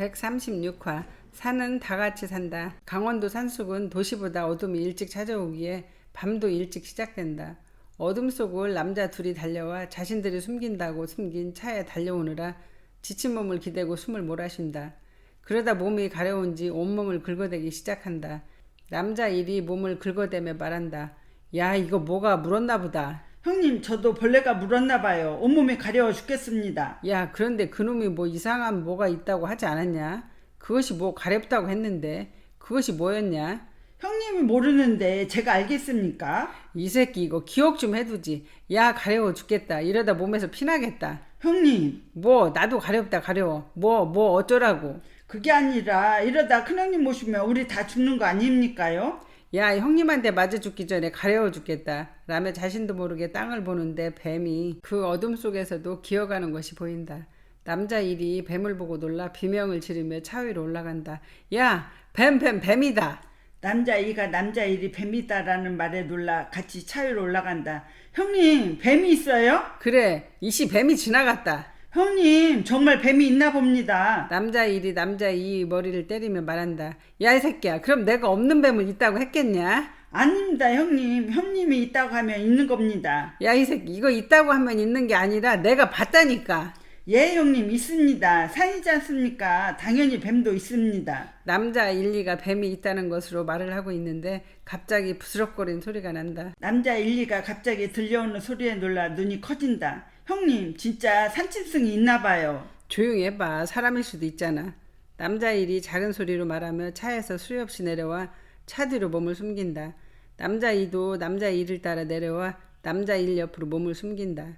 136화 산은 다 같이 산다. 강원도 산속은 도시보다 어둠이 일찍 찾아오기에 밤도 일찍 시작된다. 어둠 속을 남자 둘이 달려와 자신들이 숨긴다고 숨긴 차에 달려오느라 지친 몸을 기대고 숨을 몰아쉰다. 그러다 몸이 가려운지 온몸을 긁어대기 시작한다. 남자 일이 몸을 긁어대며 말한다. 야 이거 뭐가 물었나 보다. 형님, 저도 벌레가 물었나 봐요. 온몸이 가려워 죽겠습니다. 야, 그런데 그놈이 뭐 이상한 뭐가 있다고 하지 않았냐? 그것이 뭐 가렵다고 했는데 그것이 뭐였냐? 형님이 모르는데 제가 알겠습니까? 이 새끼 이거 기억 좀 해두지. 야, 가려워 죽겠다. 이러다 몸에서 피나겠다. 형님, 뭐 나도 가렵다 가려워. 뭐 뭐 어쩌라고. 그게 아니라 이러다 큰형님 모시면 우리 다 죽는 거 아닙니까요? 야, 형님한테 맞아 죽기 전에 가려워 죽겠다. 라며 자신도 모르게 땅을 보는데 뱀이 그 어둠 속에서도 기어가는 것이 보인다. 남자 일이 뱀을 보고 놀라 비명을 지르며 차 위로 올라간다. 야, 뱀, 뱀, 뱀이다. 남자 이가 남자 일이 뱀이다라는 말에 놀라 같이 차 위로 올라간다. 형님, 뱀이 있어요? 그래, 이씨 뱀이 지나갔다. 형님, 정말 뱀이 있나 봅니다. 남자 일이 남자 이 머리를 때리며 말한다. 야, 이 새끼야, 그럼 내가 없는 뱀을 있다고 했겠냐? 아닙니다, 형님. 형님이 있다고 하면 있는 겁니다. 야, 이 새끼, 이거 있다고 하면 있는 게 아니라 내가 봤다니까. 예, 형님, 있습니다. 산이지 않습니까? 당연히 뱀도 있습니다. 남자 일리가 뱀이 있다는 것으로 말을 하고 있는데 갑자기 부스럭거리는 소리가 난다. 남자 일리가 갑자기 들려오는 소리에 놀라 눈이 커진다. 형님, 진짜 산짐승이 있나 봐요. 조용히 해봐. 사람일 수도 있잖아. 남자 일이 작은 소리로 말하며 차에서 수리 없이 내려와 차 뒤로 몸을 숨긴다. 남자 이도 남자 일을 따라 내려와 남자 일 옆으로 몸을 숨긴다.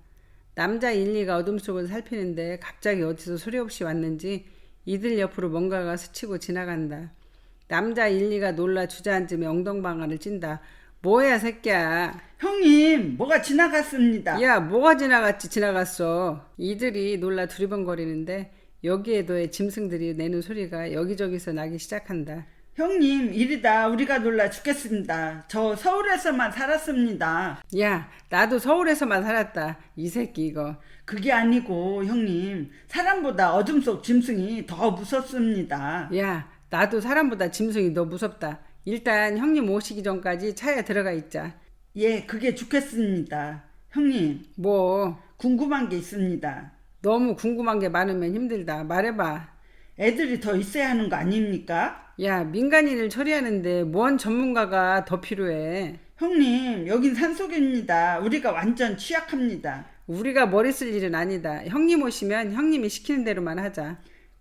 남자 일리가 어둠 속을 살피는데 갑자기 어디서 소리 없이 왔는지 이들 옆으로 뭔가가 스치고 지나간다. 남자 일리가 놀라 주저앉으며 엉덩방아를 찐다. 뭐야 새끼야. 형님, 뭐가 지나갔습니다. 야, 뭐가 지나갔지 지나갔어. 이들이 놀라 두리번거리는데 여기에 더해 짐승들이 내는 소리가 여기저기서 나기 시작한다. 형님, 이리다 우리가 놀라 죽겠습니다. 저 서울에서만 살았습니다. 야, 나도 서울에서만 살았다. 이 새끼 이거. 그게 아니고, 형님, 사람보다 어둠 속 짐승이 더 무섭습니다. 야, 나도 사람보다 짐승이 더 무섭다. 일단 형님 오시기 전까지 차에 들어가 있자. 예, 그게 좋겠습니다. 형님, 뭐 궁금한 게 있습니다. 너무 궁금한 게 많으면 힘들다. 말해봐. 애들이 더 있어야 하는 거 아닙니까? 야, 민간인을 처리하는데 뭔 전문가가 더 필요해? 형님, 여긴 산속입니다. 우리가 완전 취약합니다. 우리가 머리 쓸 일은 아니다. 형님 오시면 형님이 시키는 대로만 하자.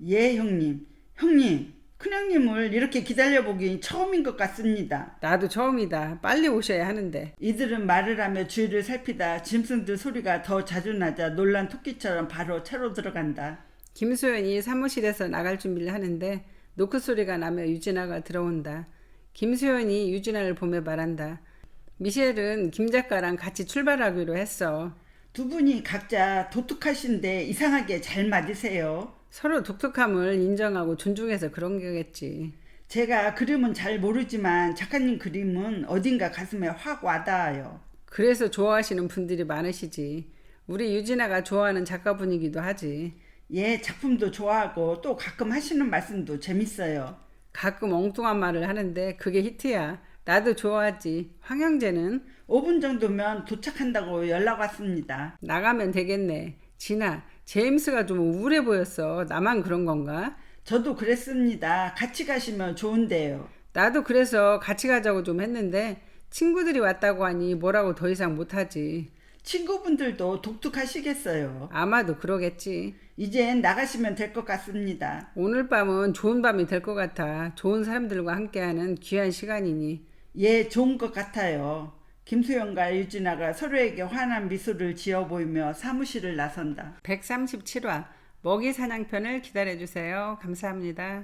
예, 형님. 형님, 큰형님을 이렇게 기다려보기 처음인 것 같습니다. 나도 처음이다. 빨리 오셔야 하는데. 이들은 말을 하며 주위를 살피다 짐승들 소리가 더 자주 나자 놀란 토끼처럼 바로 차로 들어간다. 김소연이 사무실에서 나갈 준비를 하는데 노크 소리가 나며 유진아가 들어온다. 김소연이 유진아를 보며 말한다. 미셸은 김 작가랑 같이 출발하기로 했어. 두 분이 각자 독특하신데 이상하게 잘 맞으세요. 서로 독특함을 인정하고 존중해서 그런 거겠지. 제가 그림은 잘 모르지만 작가님 그림은 어딘가 가슴에 확 와닿아요. 그래서 좋아하시는 분들이 많으시지. 우리 유진아가 좋아하는 작가분이기도 하지. 예, 작품도 좋아하고 또 가끔 하시는 말씀도 재밌어요. 가끔 엉뚱한 말을 하는데 그게 히트야. 나도 좋아하지. 황영재는 5분 정도면 도착한다고 연락 왔습니다. 나가면 되겠네. 진아, 제임스가 좀 우울해 보였어. 나만 그런 건가? 저도 그랬습니다. 같이 가시면 좋은데요. 나도 그래서 같이 가자고 좀 했는데 친구들이 왔다고 하니 뭐라고 더 이상 못하지. 친구분들도 독특하시겠어요. 아마도 그러겠지. 이젠 나가시면 될 것 같습니다. 오늘 밤은 좋은 밤이 될 것 같아. 좋은 사람들과 함께하는 귀한 시간이니. 예, 좋은 것 같아요. 김수영과 유진아가 서로에게 환한 미소를 지어 보이며 사무실을 나선다. 137화 먹이 사냥편을 기다려주세요. 감사합니다.